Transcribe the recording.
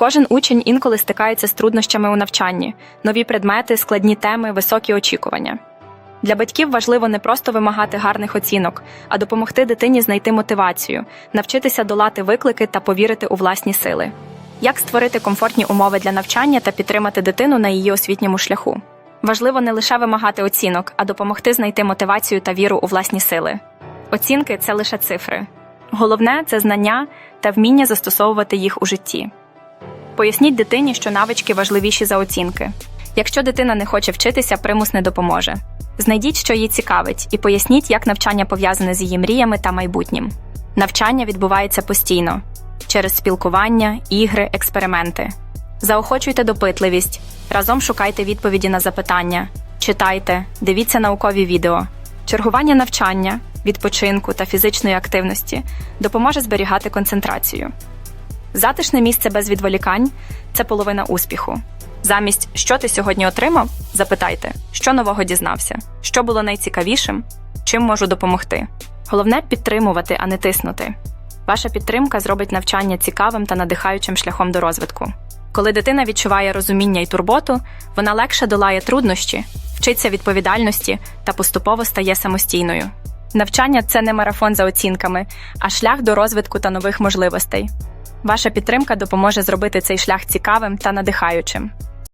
Кожен учень інколи стикається з труднощами у навчанні, нові предмети, складні теми, високі очікування. Для батьків важливо не просто вимагати гарних оцінок, а допомогти дитині знайти мотивацію, навчитися долати виклики та повірити у власні сили. Як створити комфортні умови для навчання та підтримати дитину на її освітньому шляху? Важливо не лише вимагати оцінок, а допомогти знайти мотивацію та віру у власні сили. Оцінки це лише цифри. Головне це знання та вміння застосовувати їх у житті. Поясніть дитині, що навички важливіші за оцінки. Якщо дитина не хоче вчитися, примус не допоможе. Знайдіть, що її цікавить, і поясніть, як навчання пов'язане з її мріями та майбутнім. Навчання відбувається постійно через спілкування, ігри, експерименти. Заохочуйте допитливість, разом шукайте відповіді на запитання, читайте, дивіться наукові відео. Чергування навчання, відпочинку та фізичної активності допоможе зберігати концентрацію. Затишне місце без відволікань це половина успіху. Замість що ти сьогодні отримав? Запитайте, що нового дізнався, що було найцікавішим, чим можу допомогти. Головне підтримувати, а не тиснути. Ваша підтримка зробить навчання цікавим та надихаючим шляхом до розвитку. Коли дитина відчуває розуміння і турботу, вона легше долає труднощі, вчиться відповідальності та поступово стає самостійною. Навчання це не марафон за оцінками, а шлях до розвитку та нових можливостей. Ваша підтримка допоможе зробити цей шлях цікавим та надихаючим.